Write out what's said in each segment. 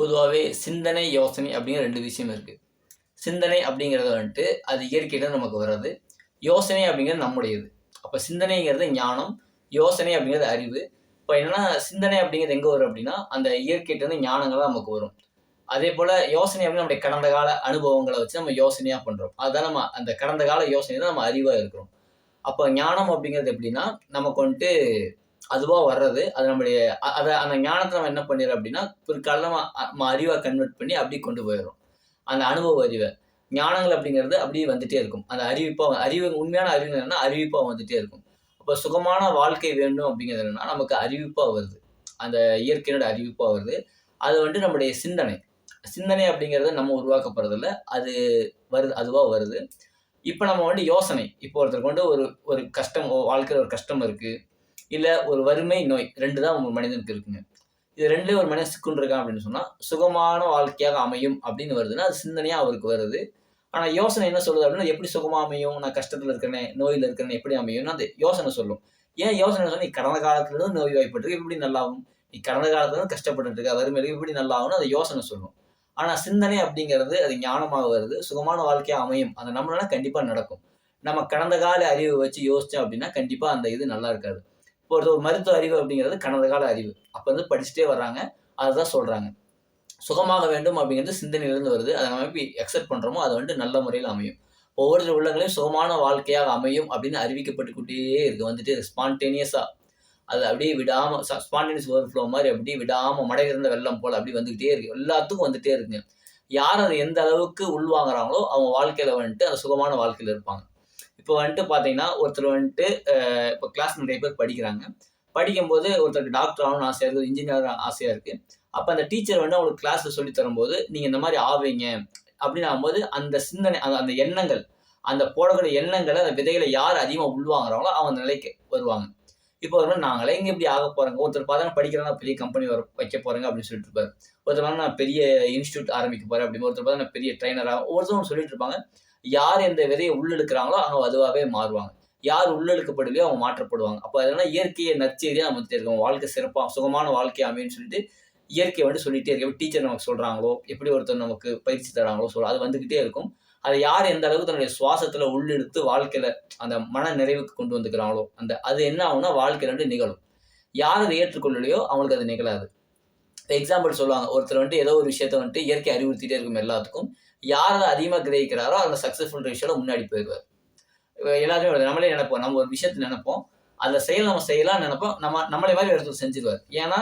பொதுவாகவே சிந்தனை யோசனை அப்படிங்கிற ரெண்டு விஷயம் இருக்குது சிந்தனை அப்படிங்கிறது வந்துட்டு அது இயற்கையில நமக்கு வர்றது. யோசனை அப்படிங்கிறது நம்முடையது. அப்போ சிந்தனைங்கிறது ஞானம் யோசனை அப்படிங்கிறது அறிவு. இப்போ என்னென்னா சிந்தனை அப்படிங்கிறது எங்கே வரும் அப்படின்னா அந்த இயற்கையிட்டேருந்து ஞானங்கள் தான் நமக்கு வரும். அதே போல் யோசனை அப்படின்னு நம்முடைய கடந்த கால அனுபவங்களை வச்சு நம்ம யோசனையாக பண்ணுறோம் அதுதான் நம்ம அந்த கடந்த கால யோசனை தான் நம்ம அறிவாக இருக்கிறோம். அப்போ ஞானம் அப்படிங்கிறது எப்படின்னா நமக்கு வந்துட்டு அதுவாக வர்றது அது நம்முடைய அதை அந்த ஞானத்தை நம்ம என்ன பண்ணிடுறோம் அப்படின்னா பிற்காலம் நம்ம அறிவாக கன்வெர்ட் பண்ணி அப்படியே கொண்டு போயிடும் அந்த அனுபவ அறிவை. ஞானங்கள் அப்படிங்கிறது அப்படியே வந்துட்டே இருக்கும். அந்த அறிவிப்பாக அறிவு உண்மையான அறிவு என்னன்னா அறிவிப்பாக வந்துட்டே இருக்கும். அப்போ சுகமான வாழ்க்கை வேண்டும் அப்படிங்கிறது என்னன்னா நமக்கு அறிவிப்பாக வருது. அந்த இயற்கையோட அறிவிப்பாக வருது. அது வந்துட்டு நம்முடைய சிந்தனை. சிந்தனை அப்படிங்கிறது நம்ம உருவாக்கப்படுறதில்ல. அது வருது அதுவாக வருது. இப்போ நம்ம வந்து யோசனை. இப்போ ஒருத்தருக்கு கொண்டு ஒரு ஒரு கஷ்டம் ஓ, வாழ்க்கையில் ஒரு கஷ்டம் இருக்குது இல்லை ஒரு வறுமை நோய் ரெண்டு தான் ஒரு மனிதனுக்கு இருக்குங்க. இது ரெண்டே ஒரு மனிதன் சிக்குன்றிருக்கான் அப்படின்னு சொன்னால் சுகமான வாழ்க்கையாக அமையும் அப்படின்னு வருதுன்னா அது சிந்தனையாக அவருக்கு வருது. ஆனால் யோசனை என்ன சொல்லுது அப்படின்னா எப்படி சுகமாக அமையும்? நான் கஷ்டத்தில் இருக்கிறேன் நோயில் இருக்கிறேன் எப்படி அமையும்னு அந்த யோசனை சொல்லும். ஏன் யோசனை சொல்லி நீ கடந்த காலத்துலேருந்து நோய் வாய்ப்பட்டு எப்படி நல்லாகும் நீ கடந்த காலத்துலேருந்து கஷ்டப்பட்டு இருக்க வறுமையில எப்படி நல்லாகும்னு அந்த யோசனை சொல்லும். ஆனால் சிந்தனை அப்படிங்கிறது அது ஞானமாக வருது. சுகமான வாழ்க்கையாக அமையும். அதை நம்மளால கண்டிப்பாக நடக்கும். நம்ம கடந்த கால அறிவு வச்சு யோசிச்சோம் அப்படின்னா கண்டிப்பாக அந்த இது நல்லா இருக்காது. ஒருத்தர் ஒரு மருத்துவ அறிவு அப்படிங்கிறது கடந்த கால அறிவு. அப்போ வந்து படிச்சுட்டே வர்றாங்க. அதுதான் சொல்கிறாங்க சுகமாக வேண்டும் அப்படிங்கிறது சிந்தனையிலிருந்து வருது. அதை நம்ம எப்படி அக்செப்ட் பண்ணுறோமோ அது வந்து நல்ல முறையில் அமையும். ஒவ்வொரு உள்ளங்களையும் சுகமான வாழ்க்கையாக அமையும் அப்படின்னு அறிவிக்கப்பட்டுக்கிட்டே இருக்கு. வந்துட்டு ஸ்பான்டேனியஸாக அது அப்படியே விடாமல் ஸ்பான்டேனியஸ் ஓவர் ஃப்ளோ மாதிரி அப்படியே விடாமல் மடை இருந்த வெள்ளம் போல் அப்படி வந்துக்கிட்டே இருக்கு. எல்லாத்துக்கும் வந்துகிட்டே இருக்குங்க. யார் அதை எந்த அளவுக்கு உள்வாங்குறாங்களோ அவங்க வாழ்க்கையில் வந்துட்டு அந்த சுகமான வாழ்க்கையில் இருப்பாங்க. இப்போ வந்துட்டு பார்த்தீங்கன்னா ஒருத்தர் வந்துட்டு இப்போ கிளாஸ் நிறைய பேர் படிக்கிறாங்க. படிக்கும்போது ஒருத்தருக்கு டாக்டர் ஆகணும்னு ஆசையாக இருக்குது இன்ஜினியர் ஆசையாக இருக்குது அப்போ அந்த டீச்சர் வந்து அவங்களுக்கு கிளாஸில் சொல்லி தரும்போது நீங்கள் இந்த மாதிரி ஆவீங்க. அப்படின்னு ஆகும்போது அந்த சிந்தனை அந்த அந்த எண்ணங்கள் அந்த போடக்கூடிய எண்ணங்களை அந்த விதைகளை யார் அதிகமாக உள்வாங்குறாங்களோ அவங்க நிலைக்கு வருவாங்க. இப்போ ஒரு நாங்களே இங்கே இப்படி ஆக போகிறாங்க ஒருத்தர் பார்த்தா படிக்கிறாங்க பெரிய கம்பெனி வர வைக்க போகிறாங்க அப்படின்னு சொல்லிட்டு இருப்பாரு. ஒருத்தர் நான் பெரிய இன்ஸ்டியூட் ஆரம்பிக்க போகிறேன் அப்படின்னு ஒருத்தர் பார்த்தா நான் பெரிய ட்ரைனராக ஒவ்வொருத்தரும் சொல்லிட்டு இருப்பாங்க. யார் எந்த விதையை உள்ளெடுக்கிறாங்களோ அவங்க அதுவாகவே மாறுவாங்க. யார் உள்ளெழுக்கப்படலையோ அவங்க மாற்றப்படுவாங்க. அப்போ அதெல்லாம் இயற்கையை நற்செய்தியாக நம்ம வந்துட்டே இருக்கோம். வாழ்க்கை சிறப்பாக சுகமான வாழ்க்கை அமைன்னு சொல்லிட்டு இயற்கை வந்து சொல்லிட்டே இருக்கு. எப்படி டீச்சர் நமக்கு சொல்கிறாங்களோ எப்படி ஒருத்தர் நமக்கு பயிற்சி தராங்களோ சொல்ல அது வந்துக்கிட்டே இருக்கும். அதை யார் எந்த அளவுக்கு தன்னுடைய சுவாசத்தில் உள்ளெடுத்து வாழ்க்கையில் அந்த மன நிறைவுக்கு கொண்டு வந்துக்கிறாங்களோ அந்த அது என்ன ஆகும்னா வாழ்க்கையில் வந்து நிகழும். யார் அதை ஏற்றுக்கொள்ளலையோ அவங்களுக்கு அது நிகழாது. இப்போ எக்ஸாம்பிள் சொல்லுவாங்க. ஒருத்தர் வந்துட்டு ஏதோ ஒரு விஷயத்த வந்துட்டு இயற்கை அறிவுறுத்திட்டே இருக்கும் எல்லாத்துக்கும். யார் அதை அதிகமாக கிரகிக்கிறாரோ அந்த சக்ஸஸ்ஃபுல் ரேஷியோட முன்னாடி போயிடுவார். எல்லாருமே நம்மளே நினைப்போம். நம்ம ஒரு விஷயத்தை நினைப்போம். அந்த செயல் நம்ம செய்யலாம் நினைப்போம். நம்ம நம்மளே மாதிரி எடுத்து செஞ்சிருவார். ஏன்னா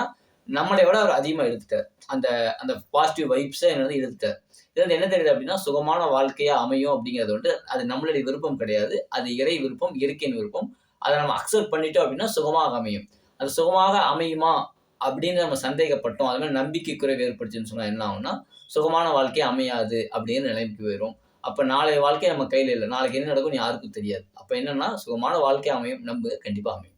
நம்மளை விட அவர் அதிகமாக எடுத்துட்டார். அந்த அந்த பாசிட்டிவ் வைப்ஸை என்ன எடுத்துட்டார் இது வந்து என்ன தெரியுது அப்படின்னா சுகமான வாழ்க்கையாக அமையும் அப்படிங்கிறது வந்து அது நம்மளுடைய விருப்பம் கிடையாது. அது இறை விருப்பம் இயற்கையின் விருப்பம். அதை நம்ம அக்செப்ட் பண்ணிட்டோம் அப்படின்னா சுகமாக அமையும். அது சுகமாக அமையுமா அப்படின்னு நம்ம சந்தேகப்பட்டோம். அது மாதிரி நம்பிக்கை குறைவு ஏற்படுச்சுன்னு சொன்னால் என்ன ஆகும்னா சுகமான வாழ்க்கை அமையாது அப்படின்னு நிலைமைக்கு போயிடும் அப்போ நாளைய வாழ்க்கை நம்ம கையில் இல்லை. நாளைக்கு என்ன நடக்கும் யாருக்கும் தெரியாது. அப்போ என்னென்னா சுகமான வாழ்க்கை அமையும் நம்பு கண்டிப்பாக அமையும்.